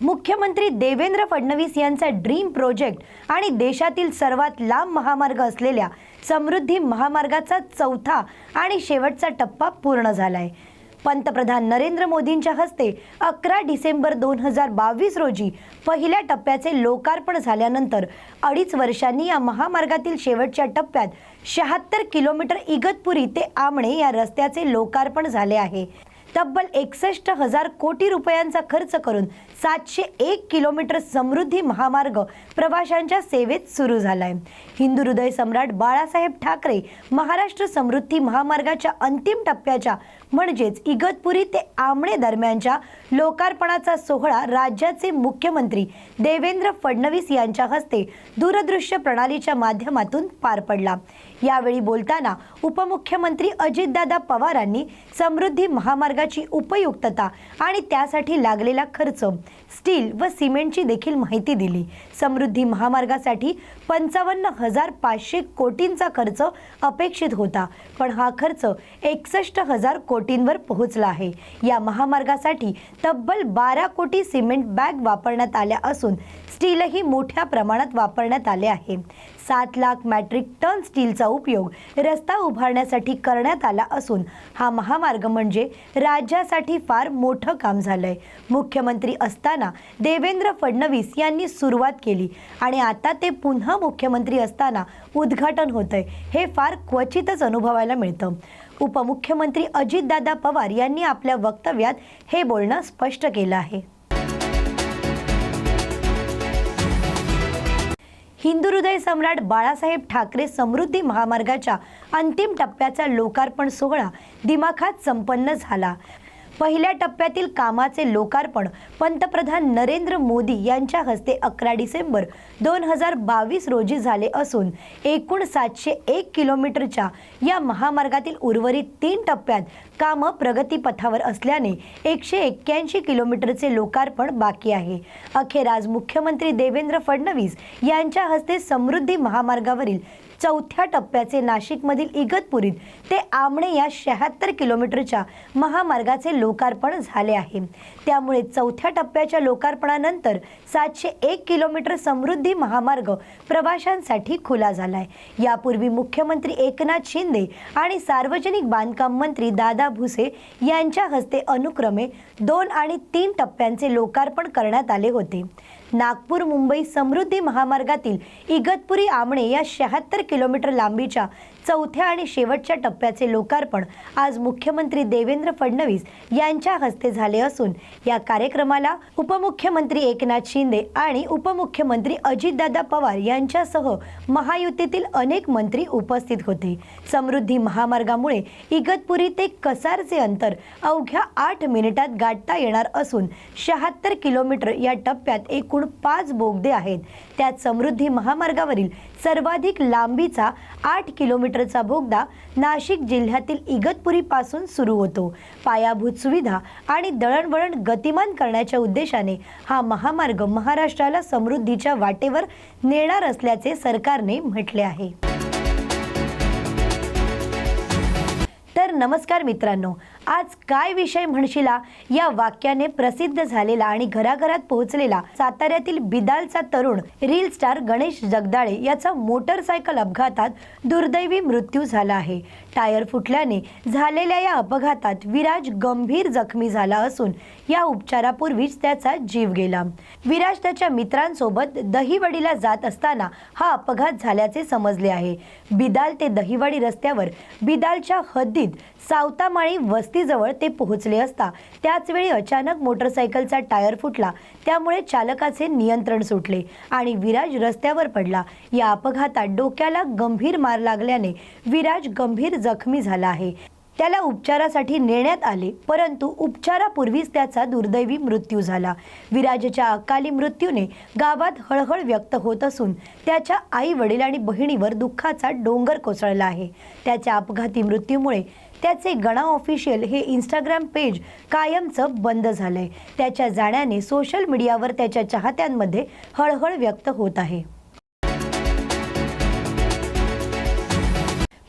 मुख्यमंत्री देवेंद्र फडणवीस यांचा dream project आणि देशातील सर्वात लांब महामार्ग असलेल्या समृद्धी महामार्गाचा चौथा आणि शेवटचा टप्पा पूर्ण झालाय. पंतप्रधान नरेंद्र मोदींच्या हस्ते अकरा डिसेंबर दोन हजार बावीस रोजी पहिल्या टप्प्याचे लोकार्पण झाल्यानंतर अडीच वर्षांनी या महामार्गातील शेवटच्या टप्प्यात शहात्तर किलोमीटर इगतपुरी ते आमणे या रस्त्याचे लोकार्पण झाले आहे. तब्बल एकसष्ट हजार कोटी रुपयांचा खर्च करून सातशे एक किलोमीटर समृद्धी महामार्ग प्रवाशांच्या सेवेत सुरू झालाय. हिंदू हृदय सम्राट बाळासाहेब ठाकरे महाराष्ट्र समृद्धी महामार्गाच्या अंतिम टप्प्याच्या म्हणजेच इगतपुरी ते आमणे दरम्यानच्या लोकार्पणाचा सोहळा राज्याचे मुख्यमंत्री देवेंद्र फडणवीस यांच्या हस्ते दूरदृश्य प्रणालीच्या माध्यमातून पार पडला. यावेळी बोलताना उपमुख्यमंत्री अजितदादा पवारांनी समृद्धी महामार्गाची उपयुक्तता आणि त्यासाठी लागलेला खर्च स्टील व सिमेंटची देखील माहिती दिली. समृद्धी महामार्गासाठी पंचावन्न हजार पाचशे कोटींचा खर्च अपेक्षित होता पण हा खर्च एकसष्ट हजार कोटींवर पोहोचला आहे. या महामार्गासाठी तब्बल बारा कोटी सिमेंट बॅग वापरण्यात आल्या असून स्टीलही मोठ्या प्रमाणात वापरण्यात आले आहे. सात लाख मॅट्रिक टन स्टीलचा उपयोग रस्ता उभारण्यासाठी करण्यात आला असून हा महामार्ग म्हणजे राज्यासाठी फार मोठं काम झालंय. मुख्यमंत्री असताना देवेंद्र फडणवीस यांनी सुरुवात केली आणि आता ते पुन्हा मुख्यमंत्री असताना उद्घाटन होतंय. हे फार क्वचितच अनुभवायला मिळतं. उपमुख्यमंत्री अजितदादा पवार यांनी आपल्या वक्तव्यात हे बोलणं स्पष्ट केलं आहे. हिंदू हृदय सम्राट बाळासाहेब ठाकरे समृद्धी महामार्गाच्या अंतिम टप्प्याचा लोकार्पण सोहळा दिमाखात संपन्न झाला. पहिल्या टप्प्यातील कामाचे लोकार्पण पंतप्रधान नरेंद्र मोदी यांच्या हस्ते अकरा डिसेंबर दोन हजार बावीस रोजी झाले असून एकूण सातशे एक किलोमीटरच्या या महामार्गातील उर्वरित तीन टप्प्यात कामं प्रगतीपथावर असल्याने एकशे एक्क्याऐंशी किलोमीटरचे लोकार्पण बाकी आहे. अखेर आज मुख्यमंत्री देवेंद्र फडणवीस यांच्या हस्ते समृद्धी महामार्गावरील चौथ्या टप्प्याचे नाशिकमधील इगतपुरीत ते आमणे या शहात्तर किलोमीटरच्या महामार्गाचे लोकार्पण झाले आहे. त्यामुळे चौथ्या टप्प्याच्या लोकार्पणानंतर सातशे एक किलोमीटर समृद्धी महामार्ग प्रवाशांसाठी खुला झाला आहे यापूर्वी मुख्यमंत्री एकनाथ शिंदे आणि सार्वजनिक बांधकाम मंत्री दादा भुसे यांच्या हस्ते अनुक्रमे दोन आणि तीन टप्प्यांचे लोकार्पण करण्यात आले होते. नागपूर मुंबई समृद्धी महामार्गातील इगतपुरी आमणे या शहात्तर किलोमीटर लांबीच्या चौथ्या आणि शेवटच्या टप्प्याचे लोकार्पण आज मुख्यमंत्री देवेंद्र फडणवीस यांच्या हस्ते झाले असून या कार्यक्रमाला उपमुख्यमंत्री एकनाथ शिंदे आणि उपमुख्यमंत्री अजितदादा पवार यांच्यासह महायुतीतील अनेक मंत्री उपस्थित होते. समृद्धी महामार्गामुळे इगतपुरी ते कसारचे अंतर अवघ्या आठ मिनिटात गाठता येणार असून शहात्तर किलोमीटर या टप्प्यात एकूण पाच बोगदे आहेत. त्यात समृद्धी महामार्गावरील सर्वाधिक लांबीचा आठ किलोमीटरचा बोगदा नाशिक जिल्ह्यातील इगतपुरीपासून सुरू होतो. पायाभूत सुविधा आणि दळणवळण गतिमान करण्याच्या उद्देशाने हा महामार्ग महाराष्ट्राला समृद्धीच्या वाटेवर नेणार असल्याचे सरकारने म्हटले आहे. तर नमस्कार मित्रांनो आज काय विषय म्हणशिला? या वाक्याने प्रसिद्ध झालेला आणि घराघरात पोहोचलेला साताऱ्यातील बिदालचा तरुण रील स्टार गणेश जगदाळे याचा मोटरसायकल अपघातात दुर्दैवी मृत्यू झाला आहे. टायर फुटल्याने झालेल्या या अपघातात विराज गंभीर जखमी झाला असून या उपचारापूर्वीच त्याचा जीव गेला. विराज त्याच्या मित्रांसोबत दहिवडीला जात असताना हा अपघात झाल्याचे समजले आहे. बिदाल ते दहिवडी रस्त्यावर बिदालच्या हद्दीत सावतामाळी वस्ती वस्तीजवळ ते पोहोचले असता त्याच वेळी अचानक मोटरसायकलचा टायर फुटला. त्यामुळे चालकाचे नियंत्रण सुटले आणि विराज रस्त्यावर पडला. या अपघातात डोक्याला गंभीर मार लागल्याने विराज गंभीर जखमी झाला आहे. त्याला उपचारासाठी नेण्यात आले परंतु उपचारापूर्वीच त्याचा दुर्दैवी मृत्यू झाला. विराजच्या अकाली मृत्यूने गावात हळहळ व्यक्त होत असून त्याच्या आई वडील आणि बहिणीवर दुःखाचा डोंगर कोसळला आहे. त्याच्या अपघाती मृत्यूमुळे त्याचे गणा ऑफिशियल हे इंस्टाग्राम पेज कायमचं बंद झालंय. त्याच्या जाण्याने सोशल मीडियावर त्याच्या चाहत्यांमध्ये हळहळ व्यक्त होत आहे.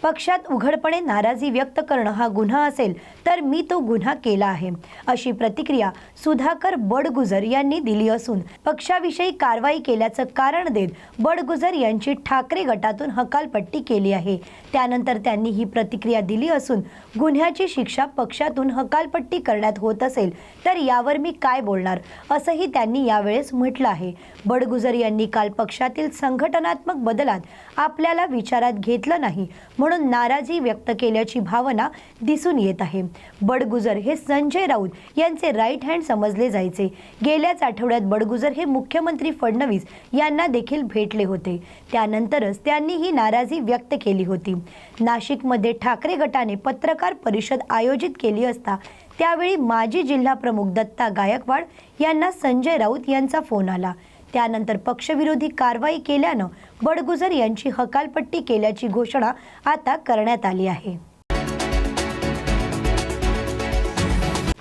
पक्षात उघडपणे नाराजी व्यक्त करणं हा गुन्हा असेल तर मी तो गुन्हा केला आहे अशी प्रतिक्रिया सुधाकर बडगुजर यांनी दिली असून पक्षाविषयी कारवाई केल्याचं कारण देत बडगुजर यांची ठाकरे गटातून हकालपट्टी केली आहे. त्यानंतर त्यांनी ही प्रतिक्रिया दिली असून गुन्ह्याची शिक्षा पक्षातून हकालपट्टी करण्यात होत असेल तर यावर मी काय बोलणार असंही त्यांनी यावेळेस म्हटलं आहे. बडगुजर यांनी काल पक्षातील संघटनात्मक बदलात आपल्याला विचारात घेतलं नाही म्हणून म्हणून नाराजी व्यक्त केल्याची भावना दिसून येत आहे. बडगुजर हे संजय राऊत यांचे राईट हँड समजले जायचे. गेल्याच आठवड्यात बडगुजर हे मुख्यमंत्री फडणवीस यांना देखील भेटले होते. त्यानंतरच त्यांनी ही नाराजी व्यक्त केली होती. नाशिकमध्ये ठाकरे गटाने पत्रकार परिषद आयोजित केली असता त्यावेळी माजी जिल्हा प्रमुख दत्ता गायकवाड यांना संजय राऊत यांचा फोन आला. त्यानंतर पक्षविरोधी कारवाई केल्यानं बडगुजर यांची हकालपट्टी केल्याची घोषणा आता करण्यात आली आहे.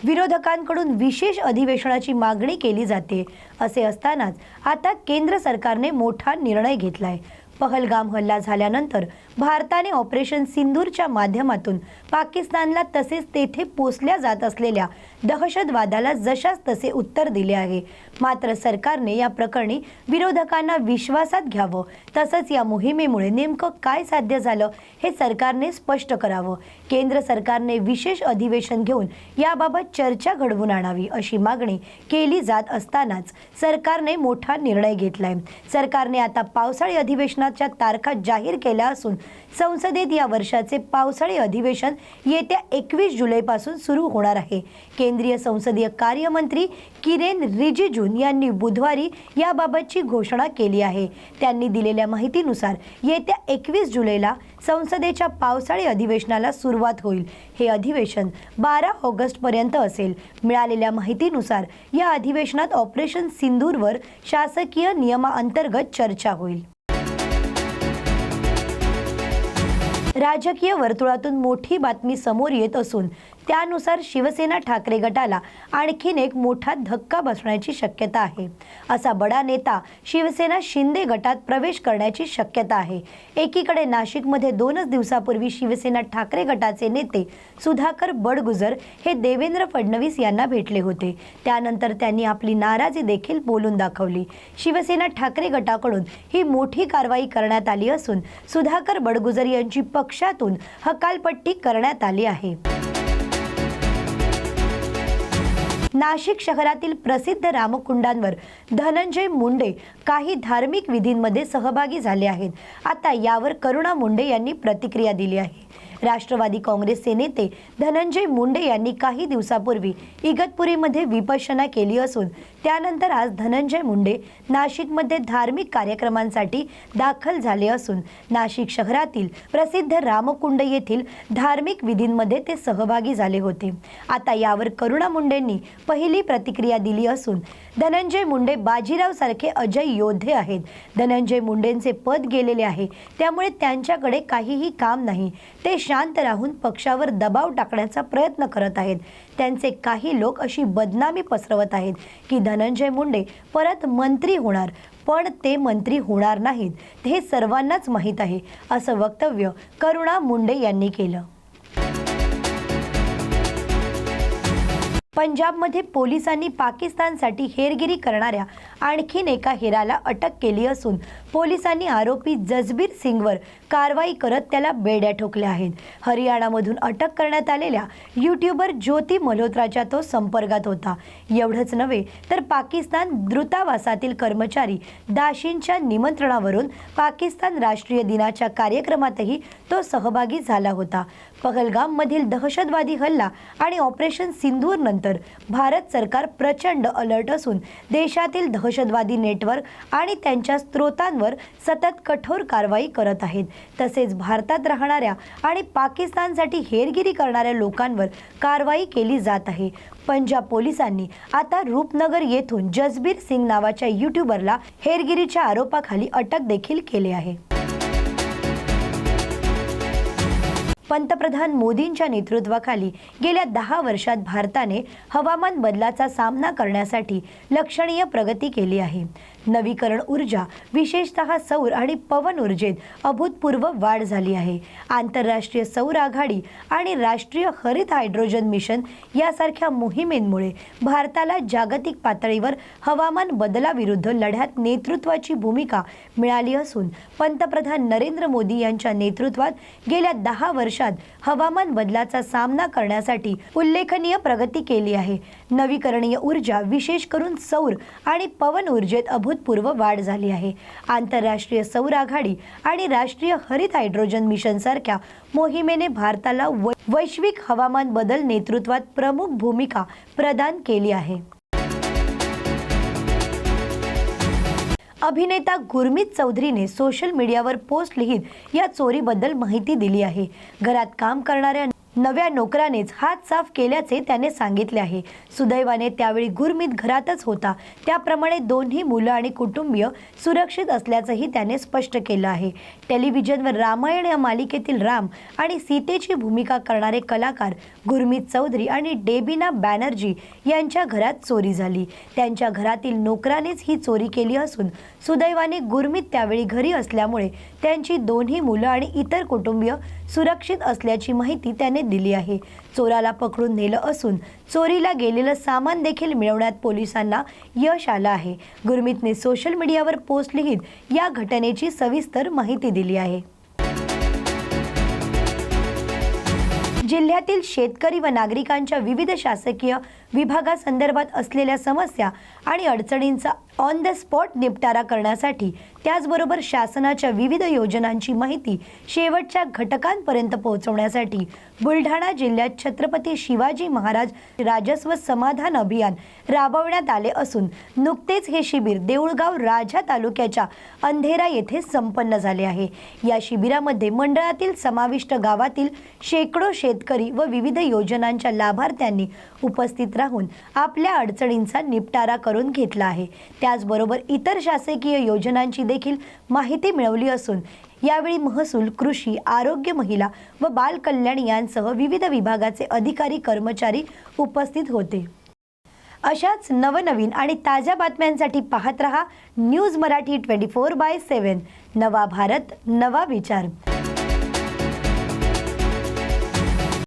विरोधकांकडून विशेष अधिवेशनाची मागणी केली जाते असे असतानाच आता केंद्र सरकारने मोठा निर्णय घेतलाय. पहलगाम हल्ला झाल्यानंतर भारताने ऑपरेशन सिंदूरच्या माध्यमातून पाकिस्तानला तसेच तेथे पोचल्या जात असलेल्या दहशतवादाला जशास तसे उत्तर दिले आहे. मात्र सरकारने या प्रकरणी विरोधकांना विश्वासात घ्यावं. तसंच या मोहिमेमुळे नेमकं काय साध्य झालं हे सरकारने स्पष्ट करावं. केंद्र सरकारने विशेष अधिवेशन घेऊन याबाबत चर्चा घडवून आणावी अशी मागणी केली जात असतानाच सरकारने मोठा निर्णय घेतलाय. सरकारने आता पावसाळी अधिवेशनाच्या तारखा जाहीर केल्या असून संसदेत या वर्षाचे पावसाळी अधिवेशन येत्या एकवीस जुलैपासून सुरू होणार आहे. केंद्रीय संसदीय कार्यमंत्री किरेन रिजिजून यांनी बुधवारी याबाबतची घोषणा केली आहे. त्यांनी दिलेल्या माहितीनुसार येत्या एकवीस जुलैला संसदेच्या पावसाळी अधिवेशनाला सुरुवात होईल. हे अधिवेशन बारा ऑगस्टपर्यंत असेल. मिळालेल्या माहितीनुसार या अधिवेशनात ऑपरेशन सिंधूरवर शासकीय नियमाअंतर्गत चर्चा होईल. राजकीय वर्तुळातून मोठी बातमी समोर येत असून त्यानुसार शिवसेना ठाकरे गटाला आणखीन एक मोठा धक्का बसण्याची शक्यता आहे. असा बडा नेता शिवसेना शिंदे गटात प्रवेश करण्याची शक्यता आहे. एकीकडे नाशिकमध्ये दोनच दिवसापूर्वी शिवसेना ठाकरे गटाचे नेते सुधाकर बडगुजर हे देवेंद्र फडणवीस यांना भेटले होते. त्यानंतर त्यांनी आपली नाराजी देखील बोलून दाखवली. शिवसेना ठाकरे गटाकडून ही मोठी कारवाई करण्यात आली असून सुधाकर बडगुजर यांची पक्षातून हकालपट्टी करण्यात आली आहे. नाशिक शहरातील प्रसिद्ध रामकुंडांवर धनंजय मुंडे काही धार्मिक विधींमध्ये सहभागी झाले आहेत. आता यावर करुणा मुंडे यांनी प्रतिक्रिया दिली आहे. राष्ट्रवादी काँग्रेसचे नेते धनंजय मुंडे यांनी काही दिवसापूर्वी इगतपुरीमध्ये विपशना केली असून त्यानंतर आज धनंजय मुंडे नाशिकमध्ये धार्मिक कार्यक्रमांसाठी दाखल झाले असून नाशिक शहरातील प्रसिद्ध रामकुंड येथील धार्मिक विधींमध्ये ते सहभागी झाले होते. आता यावर करुणा मुंडेंनी पहिली प्रतिक्रिया दिली असून धनंजय मुंडे बाजीराव सारखे अजय योद्धे आहेत. धनंजय मुंडेंचे पद गेलेले आहे. त्यामुळे त्यांच्याकडे काहीही काम नाही. ते शांत राहून पक्षावर दबाव टाकण्याचा प्रयत्न करत आहेत. त्यांचे काही लोक अशी बदनामी पसरवत आहेत की धनंजय मुंडे परत मंत्री होणार पण ते मंत्री होणार नाहीत हे सर्वांनाच माहीत आहे असं वक्तव्य करुणा मुंडे यांनी केलं. पंजाबमध्ये पोलिसांनी पाकिस्तानसाठी हेरगिरी करणाऱ्या आणखीन एका हेराला अटक केली असून पोलिसांनी आरोपी जसबीर सिंगवर कारवाई करत त्याला बेड्या ठोकल्या आहेत. हरियाणामधून अटक करण्यात आलेल्या यूट्यूबर ज्योती मल्होत्राच्या तो संपर्कात होता. एवढंच नव्हे तर पाकिस्तान द्रुतावासातील कर्मचारी दाशींच्या निमंत्रणावरून पाकिस्तान राष्ट्रीय दिनाच्या कार्यक्रमातही तो सहभागी झाला होता. पहलगाममधील दहशतवादी हल्ला आणि ऑपरेशन सिंधूर नंतर भारत सरकार प्रचंड अलर्ट असून देशातील दहशतवादी नेटवर्क आणि त्यांच्या स्रोतांवर सतत कठोर कारवाई करत आहेत. तसेच भारतात राहणाऱ्या आणि पाकिस्तानसाठी हेरगिरी करणाऱ्या लोकांवर कारवाई केली जात आहे. पंजाब पोलिसांनी आता रूपनगर येथून जसबीर सिंग नावाच्या यूट्यूबरला हेरगिरीच्या आरोपाखाली अटक देखील केली आहे. पंतप्रधान मोदींच्या नेतृत्वाखाली गेल्या दहा वर्षात भारताने हवामान बदलाचा सामना करण्यासाठी लक्षणीय प्रगती केली आहे. नवीकरण ऊर्जा विशेषतः सौर आणि पवन ऊर्जेत अभूतपूर्व वाढ झाली आहे. आंतरराष्ट्रीय सौर आघाडी आणि राष्ट्रीय हरित हायड्रोजन मिशन यासारख्या मोहिमेंमुळे भारताला जागतिक पातळीवर हवामान बदलाविरुद्ध लढ्यात नेतृत्वाची भूमिका मिळाली असून पंतप्रधान नरेंद्र मोदी यांच्या नेतृत्वात गेल्या दहा वर्षात हवामान बदलाचा सामना करण्यासाठी उल्लेखनीय प्रगती केली आहे. नवीकरणीय ऊर्जा विशेष करून सौर आणि पवन ऊर्जेत अभूत अभूतपूर्व वाढ झाली आहे. आंतरराष्ट्रीय सौर आघाडी आणि राष्ट्रीय हरित हायड्रोजन मिशन सारख्या मोहिमेने भारताला वैश्विक हवामान बदल नेतृत्वात प्रमुख भूमिका प्रदान केली आहे. अभिनेता गुरमीत चौधरीने सोशल मीडियावर पोस्ट लिहित या चोरीबद्दल माहिती दिली आहे. घरात काम करणाऱ्या नव्या नोकरानेच हात साफ केल्याचे त्याने सांगितले आहे. सुदैवाने त्यावेळी गुरमीत घरातच होता. त्याप्रमाणे दोन्ही मुलं आणि कुटुंबीय सुरक्षित असल्याचंही त्याने स्पष्ट केलं आहे. टेलिव्हिजनवर रामायण या मालिकेतील राम आणि सीतेची भूमिका करणारे कलाकार गुरमीत चौधरी आणि डेबिना बॅनर्जी यांच्या घरात चोरी झाली. त्यांच्या घरातील नोकरानेच ही चोरी केली असून सुदैवाने गुरमीत त्यावेळी घरी असल्यामुळे त्यांची दोन्ही मुलं आणि इतर कुटुंबीय सुरक्षित असल्याची माहिती त्याने दिली आहे. चोराला पकडून नेलं असून चोरीला गेलेलं सामान देखील मिळवण्यात पोलिसांना यश आलं आहे. गुरमीतने सोशल मीडियावर पोस्ट लिहित या घटनेची सविस्तर माहिती दिली आहे. जिल्ह्यातील शेतकरी व नागरिकांच्या विविध शासकीय विभागासंदर्भात असलेल्या समस्या आणि अडचणींचा ऑन द स्पॉट निपटारा करण्यासाठी त्याचबरोबर शासनाच्या विविध योजनांची माहिती शेवटच्या घटकांपर्यंत पोहोचवण्यासाठी बुलढाणा जिल्ह्यात छत्रपती शिवाजी महाराज राजस्व समाधान अभियान राबवण्यात आले असून नुकतेच हे शिबिर देऊळगाव राजा तालुक्याच्या अंधेरा येथे संपन्न झाले आहे. या शिबिरामध्ये मंडळातील समाविष्ट गावातील शेकडो शेतकरी व विविध योजनांच्या लाभार्थ्यांनी उपस्थित राहून आपल्या अडचणींचा निपटारा करून घेतला आहे. त्याचबरोबर इतर शासकीय योजनांची देखील माहिती मिळवली असून यावेळी महसूल कृषी आरोग्य महिला व बाल कल्याण यांसह विविध विभागाचे अधिकारी कर्मचारी उपस्थित होते. अशाच नवनवीन आणि ताज्या बातम्यांसाठी पाहत रहा news Marathi twenty four by seven नवा भारत नवा विचार.